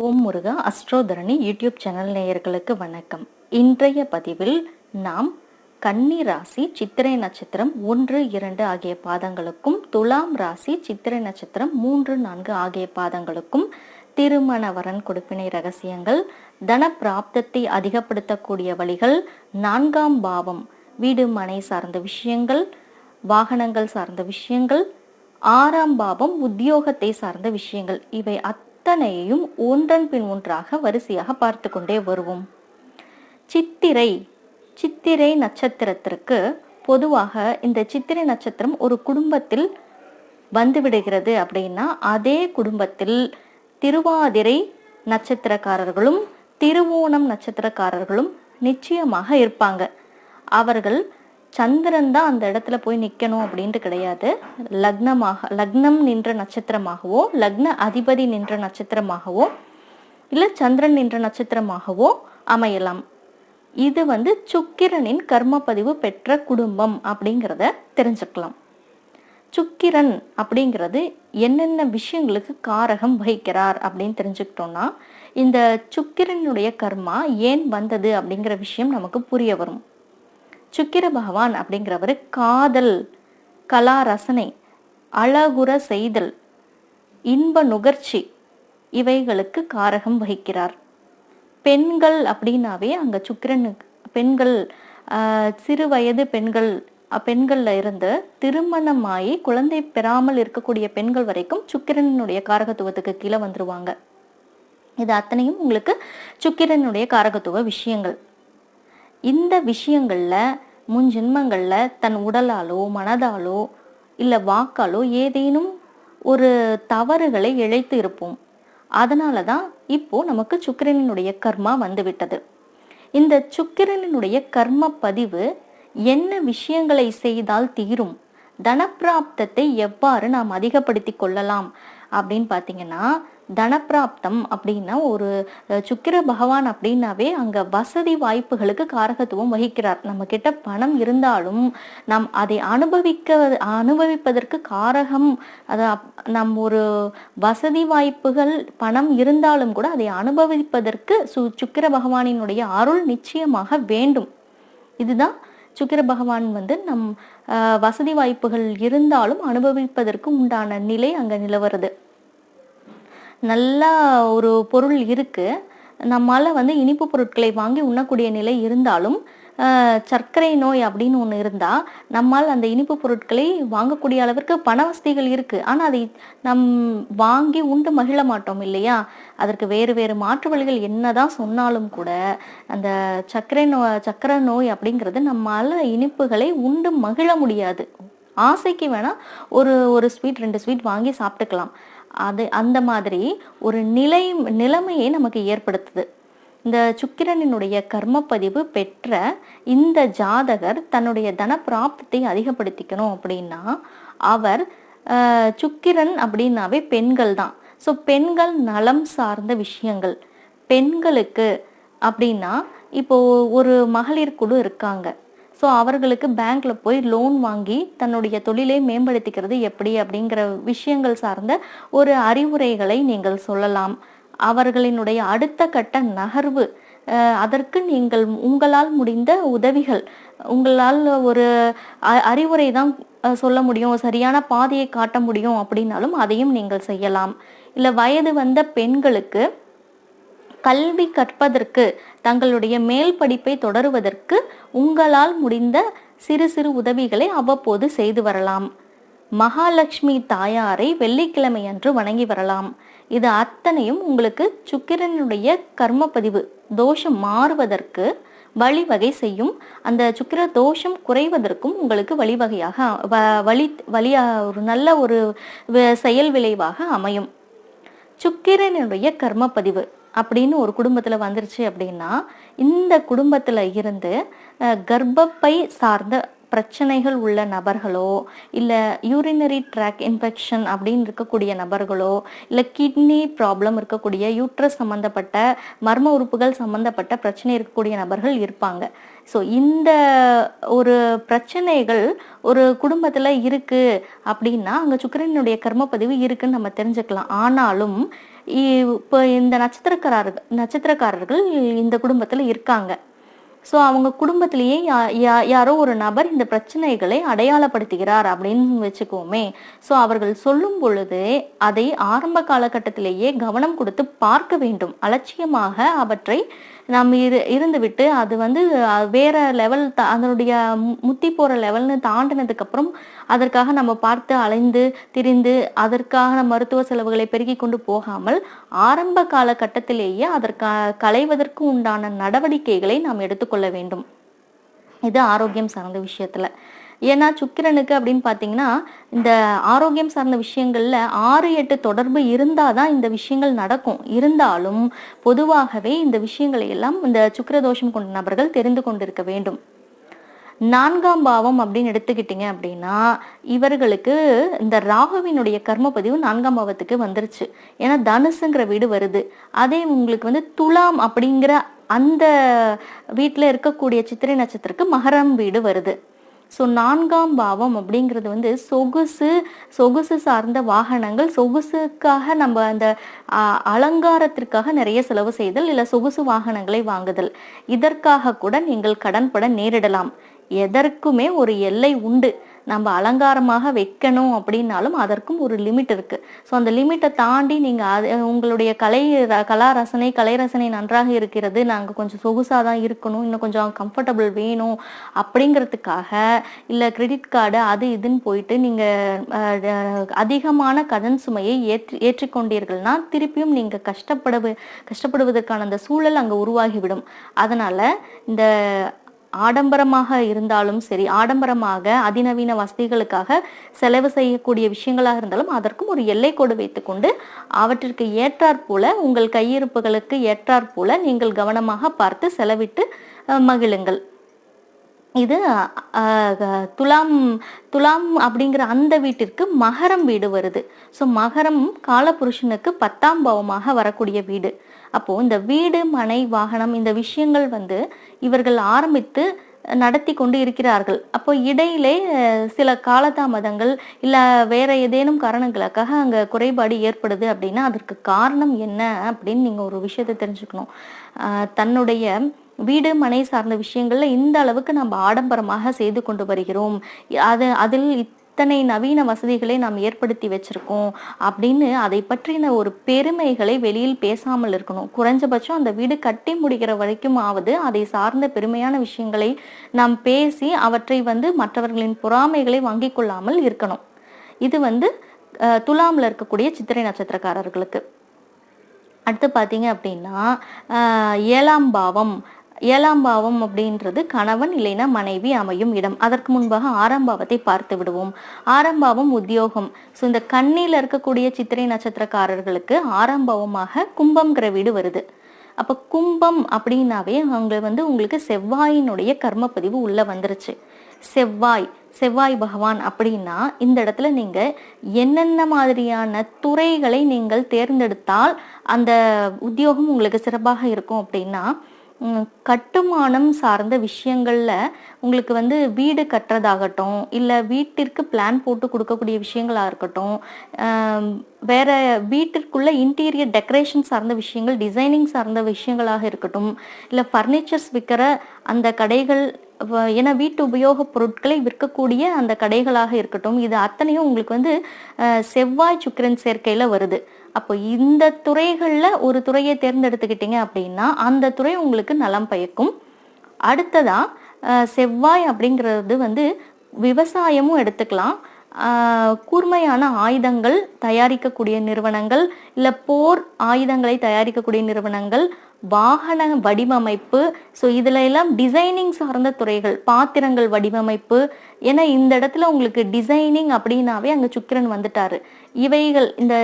ஓம் முருகா அஸ்ட்ரோதரணி YouTube channel நேயர்களுக்கு வணக்கம். இன்றைய பதிவில் நாம் கன்னி ராசி சித்திரை நட்சத்திரம் ஒன்று இரண்டு ஆகிய பாதங்களுக்கும் துலாம் ராசி சித்திரை நட்சத்திரம் மூன்று நான்கு ஆகிய பாதங்களுக்கும் திருமண வரன் கொடுப்பினை ரகசியங்கள் தன பிராப்தத்தை அதிகப்படுத்தக்கூடிய வழிகள் நான்காம் பாவம் வீடு மனை சார்ந்த விஷயங்கள் வாகனங்கள் சார்ந்த விஷயங்கள் ஆறாம் பாவம் உத்தியோகத்தை சார்ந்த விஷயங்கள் இவை அத்தனையையும் ஒன்றன் பின் ஒன்றாக வரிசையாக பார்த்து கொண்டே வருவோம். சித்திரை சித்திரை நட்சத்திரத்திற்கு பொதுவாக இந்த சித்திரை நட்சத்திரம் ஒரு குடும்பத்தில் வந்துவிடுகிறது அப்படின்னா அதே குடும்பத்தில் திருவாதிரை நட்சத்திரக்காரர்களும் திருவோணம் நட்சத்திரக்காரர்களும் நிச்சயமாக இருப்பாங்க. அவர்கள் சந்திரன் தான் அந்த இடத்துல போய் நிற்கணும் அப்படின்ட்டு கிடையாது. லக்னமாக லக்னம் நின்ற நட்சத்திரமாகவோ லக்ன அதிபதி நின்ற நட்சத்திரமாகவோ இல்லை சந்திரன் நின்ற நட்சத்திரமாகவோ அமையலாம். இது வந்து சுக்கிரனின் கர்மப்பதிவு பெற்ற குடும்பம் அப்படிங்கிறத தெரிஞ்சுக்கலாம். சுக்கிரன் அப்படிங்கிறது என்னென்ன விஷயங்களுக்கு காரகம் வகிக்கிறார் அப்படின்னு தெரிஞ்சுக்கிட்டோம்னா இந்த சுக்கிரனுடைய கர்மா ஏன் வந்தது அப்படிங்கிற விஷயம் நமக்கு புரிய வரும். சுக்கிர பகவான் அப்படிங்கிறவர் காதல் கலா ரசனை அழகுற செய்தல் இன்ப நுகர்ச்சி இவைகளுக்கு காரகம் வகிக்கிறார். பெண்கள் அப்படின்னாவே அங்கே சுக்கிரனுக்கு பெண்கள் சிறு வயது பெண்கள் பெண்களில் இருந்து திருமணமாகி குழந்தை பெறாமல் இருக்கக்கூடிய பெண்கள் வரைக்கும் சுக்கிரனுடைய காரகத்துவத்துக்கு கீழே வந்துருவாங்க. இது அத்தனையும் உங்களுக்கு சுக்கிரனுடைய காரகத்துவ விஷயங்கள். இந்த விஷயங்களில் முன் ஜென்மங்கள்ல தன் உடலாலோ மனதாலோ இல்லை வாக்காலோ ஏதேனும் ஒரு தவறுகளை இழைத்து இருப்போம். அதனால தான் இப்போ நமக்கு சுக்கிரனினுடைய கர்மா வந்துவிட்டது. இந்த சுக்கிரனினுடைய கர்ம பதிவு என்ன விஷயங்களை செய்தால் தீரும்? தனப்பிராப்தத்தை எவ்வாறு நாம் அதிகப்படுத்தி கொள்ளலாம்? அப்படின்னு பார்த்தீங்கன்னா தனப்பிராப்தம் அப்படின்னா ஒரு சுக்கிர பகவான் அப்படின்னாவே அங்க வசதி வாய்ப்புகளுக்கு காரகத்துவம் வகிக்கிறார். நம்ம கிட்ட பணம் இருந்தாலும் நாம் அதை அனுபவிக்க அனுபவிப்பதற்கு காரகம். அது நம் ஒரு வசதி வாய்ப்புகள் பணம் இருந்தாலும் கூட அதை அனுபவிப்பதற்கு சு சுக்கிர பகவானினுடைய அருள் நிச்சயமாக வேண்டும். இதுதான் சுக்கிர பகவான் வந்து நம் வசதி வாய்ப்புகள் இருந்தாலும் அனுபவிப்பதற்கு உண்டான நிலை அங்க நிலவருது நல்ல ஒரு பொருள் இருக்குது நம்மால் வந்து இனிப்பு பொருட்களை வாங்கி உண்ணக்கூடிய நிலை இருந்தாலும் சர்க்கரை நோய் அப்படின்னு ஒன்று இருந்தால் நம்மால் அந்த இனிப்பு பொருட்களை வாங்கக்கூடிய அளவிற்கு பண வசதிகள் இருக்குது ஆனால் அதை நம் வாங்கி உண்டு மகிழ மாட்டோம் இல்லையா? அதற்கு வேறு வேறு மாற்று வழிகள் என்னதான் சொன்னாலும் கூட அந்த சர்க்கரை நோ சர்க்கரை நோய் அப்படிங்கிறது நம்மால் இனிப்புகளை உண்டு மகிழ முடியாது. ஆசைக்கு வேணால் ஒரு ஒரு ஸ்வீட் ரெண்டு ஸ்வீட் வாங்கி சாப்பிட்டுக்கலாம். அது அந்த மாதிரி ஒரு நிலை நிலைமையை நமக்கு ஏற்படுத்துது. இந்த சுக்கிரனினுடைய கர்மப்பதிவு பெற்ற இந்த ஜாதகர் தன்னுடைய தன பிராப்தத்தை அதிகப்படுத்திக்கணும் அப்படின்னா அவர் சுக்கிரன் அப்படின்னாவே பெண்கள் தான். ஸோ பெண்கள் நலம் சார்ந்த விஷயங்கள். பெண்களுக்கு அப்படின்னா இப்போ ஒரு மகளிர் குழு இருக்காங்க. ஸோ அவர்களுக்கு பேங்க்ல போய் லோன் வாங்கி தன்னுடைய தொழிலை மேம்படுத்திக்கிறது எப்படி அப்படிங்கிற விஷயங்கள் சார்ந்த ஒரு அறிவுரைகளை நீங்கள் சொல்லலாம். அவர்களினுடைய அடுத்த கட்ட நகர்வு அதற்கு நீங்கள் உங்களால் முடிந்த உதவிகள் உங்களால் ஒரு அ- அறிவுரை தான் சொல்ல முடியும் சரியான பாதையை காட்ட முடியும் அப்படின்னாலும் அதையும் நீங்கள் செய்யலாம். இல்லை வயது வந்த பெண்களுக்கு கல்வி கற்பதற்கு தங்களுடைய மேல் படிப்பை தொடருவதற்கு உங்களால் முடிந்த சிறு சிறு உதவிகளை அவ்வப்போது செய்து வரலாம். மகாலட்சுமி தாயாரை வெள்ளிக்கிழமை அன்று வணங்கி வரலாம். இது அத்தனையும் உங்களுக்கு சுக்கிரனுடைய கர்மப்பதிவு தோஷம் மாறுவதற்கு வழிவகை செய்யும். அந்த சுக்கிர தோஷம் குறைவதற்கும் உங்களுக்கு வழிவகையாக வ- வழி வழியா ஒரு நல்ல ஒரு வ- செயல் விளைவாக அமையும். சுக்கிரனுடைய கர்மப்பதிவு அப்படின்னு ஒரு குடும்பத்தில் வந்துருச்சு அப்படின்னா இந்த குடும்பத்தில் இருந்து கர்ப்பப்பை சார்ந்த பிரச்சனைகள் உள்ள நபர்களோ இல்லை யூரினரி ட்ராக் இன்ஃபெக்ஷன் அப்படின்னு இருக்கக்கூடிய நபர்களோ இல்லை கிட்னி ப்ராப்ளம் இருக்கக்கூடிய யூட்ரஸ் சம்மந்தப்பட்ட மர்ம உறுப்புகள் சம்மந்தப்பட்ட பிரச்சனை இருக்கக்கூடிய நபர்கள் இருப்பாங்க. ஸோ இந்த ஒரு பிரச்சனைகள் ஒரு குடும்பத்தில் இருக்கு அப்படின்னா அங்கே சுக்கரனுடைய கர்மப்பதிவு இருக்குன்னு நம்ம தெரிஞ்சுக்கலாம். ஆனாலும் இப்போ இந்த நட்சத்திரக்காரர்கள் நட்சத்திரக்காரர்கள் இந்த குடும்பத்தில் இருக்காங்க. ஸோ அவங்க குடும்பத்திலேயே யா- யா- யாரோ ஒரு நபர் இந்த பிரச்சனைகளை அடையாளப்படுத்துகிறார் அப்படின்னு வச்சுக்கோமே. ஸோ அவர்கள் சொல்லும் பொழுது அதை ஆரம்ப காலகட்டத்திலேயே கவனம் கொடுத்து பார்க்க வேண்டும். அலட்சியமாக அவற்றை நம்ம இரு இருந்துவிட்டு அது வந்து வேற லெவல் அதனுடைய முத்தி போற லெவல்னு தாண்டினதுக்கு அப்புறம் அதற்காக நம்ம பார்த்து அலைந்து திரிந்து அதற்கான மருத்துவ செலவுகளை பெருக்கி கொண்டு போகாமல் ஆரம்ப காலகட்டத்திலேயே அதற்கா களைவதற்கு உண்டான நடவடிக்கைகளை நாம் எடுத்துக்கொள்ள வேண்டும். இது ஆரோக்கியம் சார்ந்த விஷயத்துல. ஏன்னா சுக்கிரனுக்கு அப்படின்னு பார்த்தீங்கன்னா இந்த ஆரோக்கியம் சார்ந்த விஷயங்கள்ல ஆறு எட்டு தொடர்பு இருந்தால் தான் இந்த விஷயங்கள் நடக்கும். இருந்தாலும் பொதுவாகவே இந்த விஷயங்களை எல்லாம் இந்த சுக்கிரதோஷம் கொண்ட நபர்கள் தெரிந்து கொண்டிருக்க வேண்டும். நான்காம் பாவம் அப்படின்னு எடுத்துக்கிட்டீங்க அப்படின்னா இவர்களுக்கு இந்த ராகுவினுடைய கர்ம பதிவு நான்காம் பாவத்துக்கு வந்துருச்சு. ஏன்னா தனுசுங்கிற வீடு வருது. அதே உங்களுக்கு வந்து துலாம் அப்படிங்கிற அந்த வீட்டில் இருக்கக்கூடிய சித்திரை நட்சத்திரத்துக்கு மகரம் வீடு வருது. ஸோ நான்காம் பாவம் அப்படிங்கிறது வந்து சொகுசு சொகுசு சார்ந்த வாகனங்கள் சொகுசுக்காக நம்ம அந்த அலங்காரத்திற்காக நிறைய செலவு செய்தல் இல்லை சொகுசு வாகனங்களை வாங்குதல். இதற்காக கூட நீங்கள் கடன்பட நேரிடலாம். எதற்குமே ஒரு எல்லை உண்டு. நம்ம அலங்காரமாக வைக்கணும் அப்படின்னாலும் அதற்கும் ஒரு லிமிட் இருக்கு. ஸோ அந்த லிமிட்டை தாண்டி நீங்க அது உங்களுடைய கலை ர- கலா ரசனை கலை ரசனை நன்றாக இருக்கிறது நாங்கள் கொஞ்சம் சொகுசாக தான் இருக்கணும் இன்னும் கொஞ்சம் கம்ஃபர்டபுள் வேணும் அப்படிங்கிறதுக்காக இல்லை கிரெடிட் கார்டு அது இதுன்னு போயிட்டு நீங்கள் அதிகமான கடன் சுமையை ஏற்றி ஏற்றிக்கொண்டீர்கள்னா திருப்பியும் நீங்கள் கஷ்டப்படவு கஷ்டப்படுவதற்கான அந்த சூழல் அங்கே உருவாகிவிடும். அதனால இந்த ஆடம்பரமாக இருந்தாலும் சரி ஆடம்பரமாக அதிநவீன வசதிகளுக்காக செலவு செய்யக்கூடிய விஷயங்களாக இருந்தாலும் அதற்கும் ஒரு எல்லை கோடு வைத்துக்கொண்டு அவற்றிற்கு ஏற்றாற் போல உங்கள் கையிருப்புகளுக்கு ஏற்றாற் போல நீங்கள் கவனமாக பார்த்து செலவிட்டு மகிழுங்கள். இது துலாம் துலாம் அப்படிங்கிற அந்த வீட்டிற்கு மகரம் வீடு வருது. ஸோ மகரம் காலபுருஷனுக்கு பத்தாம் பாவமாக வரக்கூடிய வீடு. அப்போ இந்த வீடு மனை வாகனம் இந்த விஷயங்கள் வந்து இவர்கள் ஆரம்பித்து நடத்தி கொண்டு இருக்கிறார்கள். அப்போ இடையிலே சில காலதாமதங்கள் இல்லை வேற ஏதேனும் காரணங்களுக்காக அங்கே குறைபாடு ஏற்படுது அப்படின்னா அதற்கு காரணம் என்ன அப்படின்னு நீங்கள் ஒரு விஷயத்தை தெரிஞ்சுக்கணும். தன்னுடைய வீடு மனை சார்ந்த விஷயங்கள்ல இந்த அளவுக்கு நம்ம ஆடம்பரமாக செய்து கொண்டு வருகிறோம். அது அதில் இத்தனை நவீன வசதிகளை நாம் ஏற்படுத்தி வச்சிருக்கோம் அப்படின்னு அதை பற்றின ஒரு பெருமைகளை வெளியில் பேசாமல் இருக்கணும். குறைஞ்சபட்சம் அந்த வீடு கட்டி முடிக்கிற வரைக்கும் ஆவது அதை சார்ந்த பெருமையான விஷயங்களை நாம் பேசி அவற்றை வந்து மற்றவர்களின் பொறாமைகளை வாங்கிக் கொள்ளாமல் இருக்கணும். இது வந்து துலாமில் இருக்கக்கூடிய சித்திரை நட்சத்திரக்காரர்களுக்கு. அடுத்து பார்த்தீங்க அப்படின்னா ஏழாம் பாவம் ஏழாம் பாவம் அப்படின்றது கணவன் இல்லைன்னா மனைவி அமையும் இடம். அதற்கு முன்பாக ஆறாம் பாவத்தை பார்த்து விடுவோம். ஆறாம் பாவம் உத்தியோகம். ஸோ இந்த கண்ணியில் இருக்கக்கூடிய சித்திரை நட்சத்திரக்காரர்களுக்கு ஆறாம் பாவமாக கும்பம்ங்கிற வீடு வருது. அப்போ கும்பம் அப்படின்னாவே அவங்க வந்து உங்களுக்கு செவ்வாயினுடைய கர்மப்பதிவு உள்ள வந்துருச்சு. செவ்வாய் செவ்வாய் பகவான் அப்படின்னா இந்த இடத்துல நீங்க என்னென்ன மாதிரியான துறைகளை நீங்கள் தேர்ந்தெடுத்தால் அந்த உத்தியோகம் உங்களுக்கு சிறப்பாக இருக்கும் அப்படின்னா கட்டுமானம் சார்ந்த விஷயங்களில் உங்களுக்கு வந்து வீடு கட்டுறதாகட்டும் இல்லை வீட்டிற்கு பிளான் போட்டு கொடுக்கக்கூடிய விஷயங்களாக இருக்கட்டும் வேற வீட்டிற்குள்ள இன்டீரியர் டெக்கரேஷன் சார்ந்த விஷயங்கள் டிசைனிங் சார்ந்த விஷயங்களாக இருக்கட்டும் இல்லை ஃபர்னிச்சர்ஸ் விற்கிற அந்த கடைகள் ஏன்னா வீட்டு உபயோகப் பொருட்களை விற்கக்கூடிய அந்த கடைகளாக இருக்கட்டும் இது அத்தனையும் உங்களுக்கு வந்து செவ்வாய் சுக்கிரன் சேர்க்கையில வருது. அப்போ இந்த துறைகளில் ஒரு துறையை தேர்ந்தெடுத்துக்கிட்டீங்க அப்படின்னா அந்த துறை உங்களுக்கு நலம் பயக்கும். அடுத்ததா செவ்வாய் அப்படிங்கிறது வந்து விவசாயமும் எடுத்துக்கலாம். கூர்மையான ஆயுதங்கள் தயாரிக்கக்கூடிய நிறுவனங்கள் இல்லை போர் ஆயுதங்களை தயாரிக்கக்கூடிய நிறுவனங்கள் வாகன வடிவமைப்பு. ஸோ இதுல எல்லாம் டிசைனிங் சார்ந்த துறைகள் பாத்திரங்கள் வடிவமைப்பு ஏன்னா இந்த இடத்துல உங்களுக்கு டிசைனிங் அப்படின்னாவே அங்க சுக்கிரன் வந்துட்டாரு. இவைகள் இந்த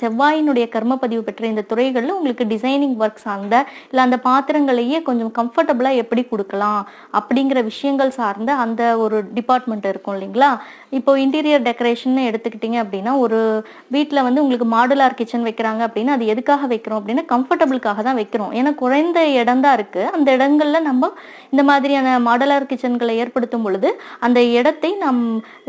செவ்வாயினுடைய கர்ம பதிவு பெற்ற இந்த துறைகள்ல உங்களுக்கு டிசைனிங் ஒர்க் சார்ந்த இல்லை அந்த பாத்திரங்களையே கொஞ்சம் கம்ஃபர்டபுளா எப்படி கொடுக்கலாம் அப்படிங்கிற விஷயங்கள் சார்ந்த அந்த ஒரு டிபார்ட்மெண்ட் இருக்கும் இல்லைங்களா? இப்போ இன்டீரியர் டெக்கரேஷன் எடுத்துக்கிட்டீங்க அப்படின்னா ஒரு வீட்டில் வந்து உங்களுக்கு மாடுலார் கிச்சன் வைக்கிறாங்க அப்படின்னா அது எதுக்காக வைக்கிறோம் அப்படின்னா கம்ஃபர்டபுளுக்காக தான் வைக்கிறோம். ஏன்னா குறைந்த இடம் தான் இருக்கு. அந்த இடங்கள்ல நம்ம இந்த மாதிரியான மாடுலார் கிச்சன்களை ஏற்படுத்தும் பொழுது அந்த இடத்தை நாம்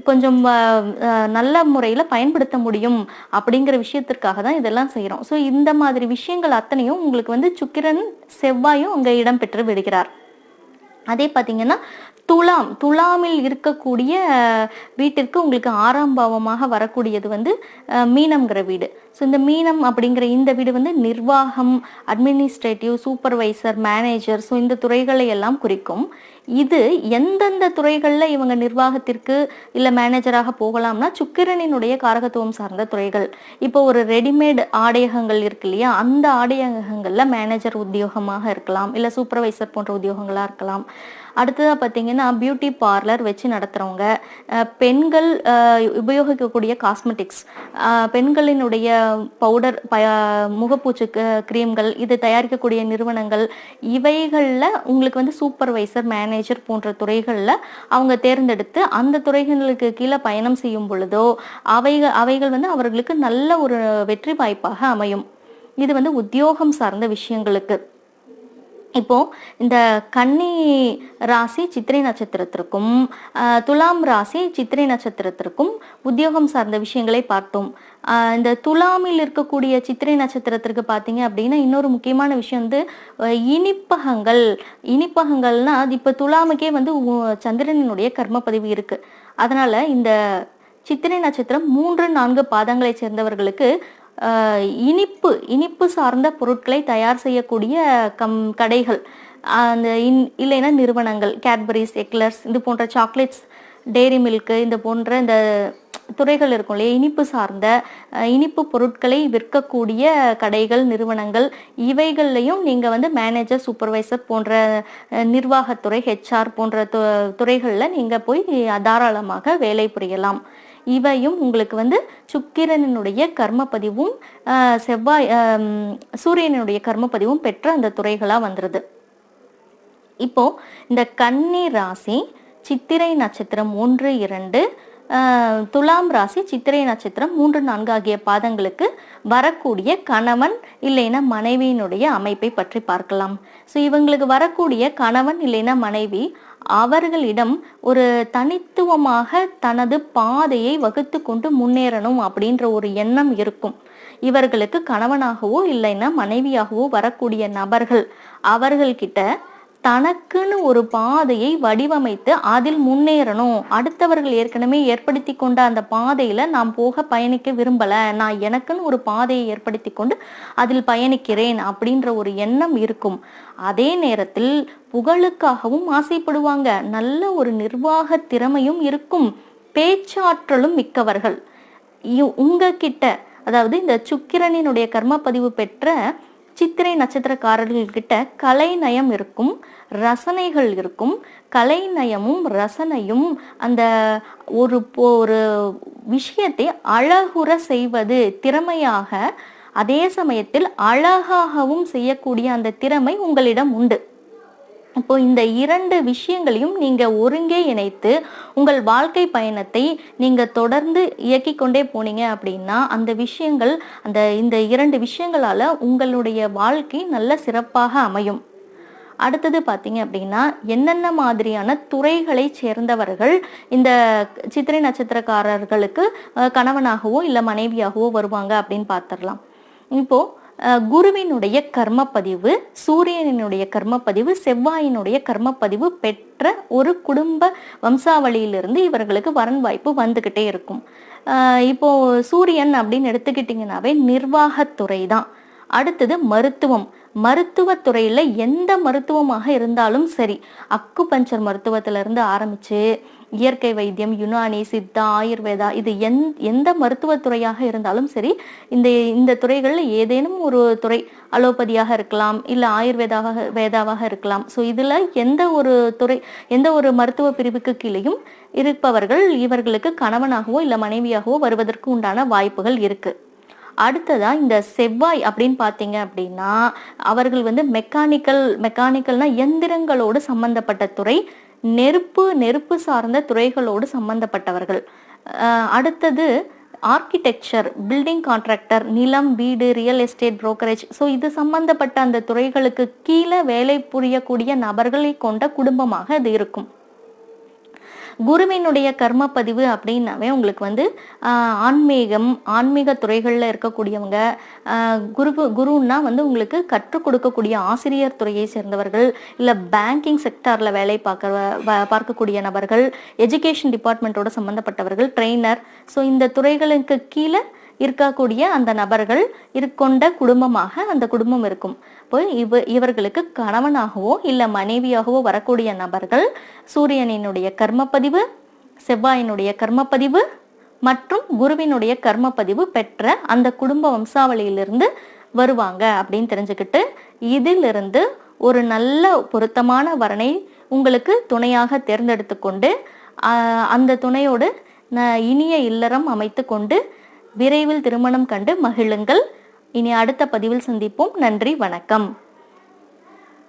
கொஞ்சம் அஹ், நல்ல முறையில் பயன்படுத்த முடியும் அப்படிங்கிற விஷயத்திற்காக தான் இதெல்லாம் செய்கிறோம் ஸோ இந்த மாதிரி விஷயங்கள் அத்தனையும் உங்களுக்கு வந்து சுக்கிரன் செவ்வாயும் அங்கே இடம் பெற்று விடுகிறார். அதே பார்த்தீங்கன்னா துலாம் துலாமில் இருக்கக்கூடிய வீட்டிற்கு உங்களுக்கு ஆறாம் பாவமாக வரக்கூடியது வந்து மீனம்ங்கிற வீடு. ஸோ இந்த மீனம் அப்படிங்கிற இந்த வீடு வந்து நிர்வாகம் அட்மினிஸ்ட்ரேட்டிவ் சூப்பர்வைசர் மேனேஜர் ஸோ இந்த துறைகளை எல்லாம் குறிக்கும். இது எந்தெந்த துறைகளில் இவங்க நிர்வாகத்திற்கு இல்லை மேனேஜராக போகலாம்னா சுக்கிரனினுடைய காரகத்துவம் சார்ந்த துறைகள். இப்போ ஒரு ரெடிமேட் ஆடையகங்கள் இருக்கு இல்லையா? அந்த ஆடையகங்களில் மேனேஜர் உத்தியோகமாக இருக்கலாம் இல்லை சூப்பர்வைசர் போன்ற உத்தியோகங்களாக இருக்கலாம். அடுத்ததாக பார்த்தீங்கன்னா பியூட்டி பார்லர் வச்சு நடத்துகிறவங்க பெண்கள் உபயோகிக்கக்கூடிய காஸ்மெட்டிக்ஸ் பெண்களினுடைய பவுடர் ப முகப்பூச்சு க்ரீம்கள் கிரீம்கள் இது தயாரிக்கக்கூடிய நிறுவனங்கள் இவைகளில் உங்களுக்கு வந்து சூப்பர்வைசர் மேனேஜர் போன்ற துறைகளில் அவங்க தேர்ந்தெடுத்து அந்த துறைகளுக்கு கீழே பயணம் செய்யும் பொழுதோ அவைகள் அவைகள் வந்து அவர்களுக்கு நல்ல ஒரு வெற்றி வாய்ப்பாக அமையும். இது வந்து உத்தியோகம் சார்ந்த விஷயங்களுக்கு. இப்போ இந்த கன்னி ராசி சித்திரை நட்சத்திரத்திற்கும் துலாம் ராசி சித்திரை நட்சத்திரத்திற்கும் உத்தியோகம் சார்ந்த விஷயங்களை பார்த்தோம். இந்த துலாமில் இருக்கக்கூடிய சித்திரை நட்சத்திரத்திற்கு பார்த்தீங்க அப்படின்னா இன்னொரு முக்கியமான விஷயம் வந்து இனிப்பகங்கள். இனிப்பகங்கள்னா அது இப்போ துலாமுக்கே வந்து சந்திரனினுடைய கர்ம பதிவு இருக்கு. அதனால இந்த சித்திரை நட்சத்திரம் மூன்று நான்கு பாதங்களை சேர்ந்தவர்களுக்கு இனிப்பு இனிப்பு சார்ந்த பொருட்களை தயார் செய்யக்கூடிய கம் கடைகள். அந்த இன் இல்லைன்னா நிறுவனங்கள் கேட்பரிஸ் எக்லர்ஸ் இது போன்ற சாக்லேட்ஸ் டெய்ரி மில்க்கு இந்த போன்ற இந்த துறைகள் இருக்கும் இல்லையா? இனிப்பு சார்ந்த இனிப்பு பொருட்களை விற்கக்கூடிய கடைகள் நிறுவனங்கள் இவைகள்லையும் நீங்கள் வந்து மேனேஜர் சூப்பர்வைசர் போன்ற நிர்வாகத்துறை ஹெச்ஆர் போன்ற து துறைகளில் நீங்கள் போய் தாராளமாக வேலை புரியலாம். இவையும் உங்களுக்கு வந்து சுக்கிரனினுடைய கர்மப்பதிவும் செவ்வாய் சூரியனுடைய கர்மப்பதிவும் பெற்ற அந்த துறைகளாக வந்துடுது இப்போ இந்த கன்னி ராசி சித்திரை நட்சத்திரம் ஒன்று இரண்டு துலாம் ராசி சித்திரை நட்சத்திரம் மூன்று நான்கு ஆகிய பாதங்களுக்கு வரக்கூடிய கணவன் இல்லைன்னா மனைவியினுடைய அமைப்பை பற்றி பார்க்கலாம். ஸோ இவங்களுக்கு வரக்கூடிய கணவன் இல்லைன்னா மனைவி அவர்களிடம் ஒரு தனித்துவமாக தனது பாதையை வகுத்து கொண்டு முன்னேறணும் அப்படின்ற ஒரு எண்ணம் இருக்கும். இவர்களுக்கு கணவனாகவோ இல்லைன்னா மனைவியாகவோ வரக்கூடிய நபர்கள் அவர்கள்கிட்ட தனக்குன்னு ஒரு பாதையை வடிவமைத்து அதில் முன்னேறணும். அடுத்தவர்கள் ஏற்கனவே ஏற்படுத்தி கொண்ட அந்த பாதையில நான் போக பயணிக்க விரும்பல. நான் எனக்குன்னு ஒரு பாதையை ஏற்படுத்தி கொண்டு அதில் பயணிக்கிறேன் அப்படின்ற ஒரு எண்ணம் இருக்கும். அதே நேரத்தில் புகழுக்காகவும் ஆசைப்படுவாங்க. நல்ல ஒரு நிர்வாக திறமையும் இருக்கும். பேச்சாற்றலும் மிக்கவர்கள். உங்ககிட்ட அதாவது இந்த சுக்கிரனினுடைய கர்ம பதிவு பெற்ற சித்திரை நட்சத்திரக்காரர்கள்கிட்ட கலைநயம் இருக்கும் ரசனைகள் இருக்கும். கலைநயமும் ரசனையும் அந்த ஒரு ஒரு விஷயத்தை அழகுற செய்வது திறமையாக அதே சமயத்தில் அழகாகவும் செய்யக்கூடிய அந்த திறமை உங்களிடம் உண்டு. இப்போ இந்த இரண்டு விஷயங்களையும் நீங்க ஒருங்கே இணைத்து உங்கள் வாழ்க்கை பயணத்தை நீங்க தொடர்ந்து இயக்கிக்கொண்டே போனீங்க அப்படின்னா அந்த விஷயங்கள் அந்த இந்த இரண்டு விஷயங்களால உங்களுடைய வாழ்க்கை நல்ல சிறப்பாக அமையும். அடுத்தது பார்த்தீங்க அப்படின்னா என்னென்ன மாதிரியான துறைகளை சேர்ந்தவர்கள் இந்த சித்திரை நட்சத்திரக்காரர்களுக்கு கணவனாகவோ இல்லை மனைவியாகவோ வருவாங்க அப்படின்னு பார்த்துடலாம் இப்போது குருவினுடைய கர்மப்பதிவு சூரியனினுடைய கர்மப்பதிவு செவ்வாயினுடைய கர்மப்பதிவு பெற்ற ஒரு குடும்ப வம்சாவளியிலிருந்து இவர்களுக்கு வரன் வாய்ப்பு வந்துகிட்டே இருக்கும். இப்போ சூரியன் அப்படின்னு எடுத்துக்கிட்டிங்கனாவே நிர்வாகத்துறை தான். அடுத்தது மருத்துவம். மருத்துவத்துறையில் எந்த மருத்துவமாக இருந்தாலும் சரி அக்கு பஞ்சர் மருத்துவத்திலிருந்து ஆரம்பித்து இயற்கை வைத்தியம் யுனானி சித்தா ஆயுர்வேதா இது எந் எந்த மருத்துவத்துறையாக இருந்தாலும் சரி இந்த இந்த துறைகளில் ஏதேனும் ஒரு துறை அலோபதியாக இருக்கலாம் இல்லை ஆயுர்வேதாவாக வேதாவாக இருக்கலாம். ஸோ இதில் எந்த ஒரு துறை எந்த ஒரு மருத்துவ பிரிவுக்கு கீழேயும் இருப்பவர்கள் இவர்களுக்கு கணவனாகவோ இல்லை மனைவியாகவோ வருவதற்கு உண்டான வாய்ப்புகள் இருக்குது அடுத்ததா இந்த செவ்வாய் அப்படின்னு பார்த்தீங்க அப்படின்னா அவர்கள் வந்து மெக்கானிக்கல் மெக்கானிக்கல்னா எந்திரங்களோடு சம்பந்தப்பட்ட துறை நெருப்பு நெருப்பு சார்ந்த துறைகளோடு சம்பந்தப்பட்டவர்கள். அடுத்தது ஆர்கிடெக்சர் பில்டிங் கான்ட்ராக்டர் நிலம் வீடு ரியல் எஸ்டேட் புரோக்கரேஜ் ஸோ இது சம்பந்தப்பட்ட அந்த துறைகளுக்கு கீழே வேலை புரியக்கூடிய நபர்களை கொண்ட குடும்பமாக அது இருக்கும். குருவினுடைய கர்ம பதிவு அப்படின்னாவே உங்களுக்கு வந்து ஆன்மீகம் ஆன்மீக துறைகளில் இருக்கக்கூடியவங்க குரு குருன்னா வந்து உங்களுக்கு கற்றுக் கொடுக்கக்கூடிய ஆசிரியர் துறையை சேர்ந்தவர்கள் இல்லை பேங்கிங் செக்டாரில் வேலை பார்க்க வ- பார்க்கக்கூடிய நபர்கள் எஜுகேஷன் டிபார்ட்மெண்ட்டோட சம்மந்தப்பட்டவர்கள் ட்ரெயினர் ஸோ இந்த துறைகளுக்கு கீழே இருக்கக்கூடிய அந்த நபர்கள் இருக்கொண்ட குடும்பமாக அந்த குடும்பம் இருக்கும். இப்போ இவ இவர்களுக்கு கணவனாகவோ இல்லை மனைவியாகவோ வரக்கூடிய நபர்கள் சூரியனினுடைய கர்மப்பதிவு செவ்வாயினுடைய கர்மப்பதிவு மற்றும் குருவினுடைய கர்மப்பதிவு பெற்ற அந்த குடும்ப வம்சாவளியிலிருந்து வருவாங்க அப்படின்னு தெரிஞ்சுக்கிட்டு இதிலிருந்து ஒரு நல்ல பொருத்தமான வரனை உங்களுக்கு துணையாக தேர்ந்தெடுத்து கொண்டு அந்த துணையோடு இனிய இல்லறம் அமைத்து கொண்டு விரைவில் திருமணம் கண்டு மகிழுங்கள். இனி அடுத்த பதிவில் சந்திப்போம். நன்றி வணக்கம்.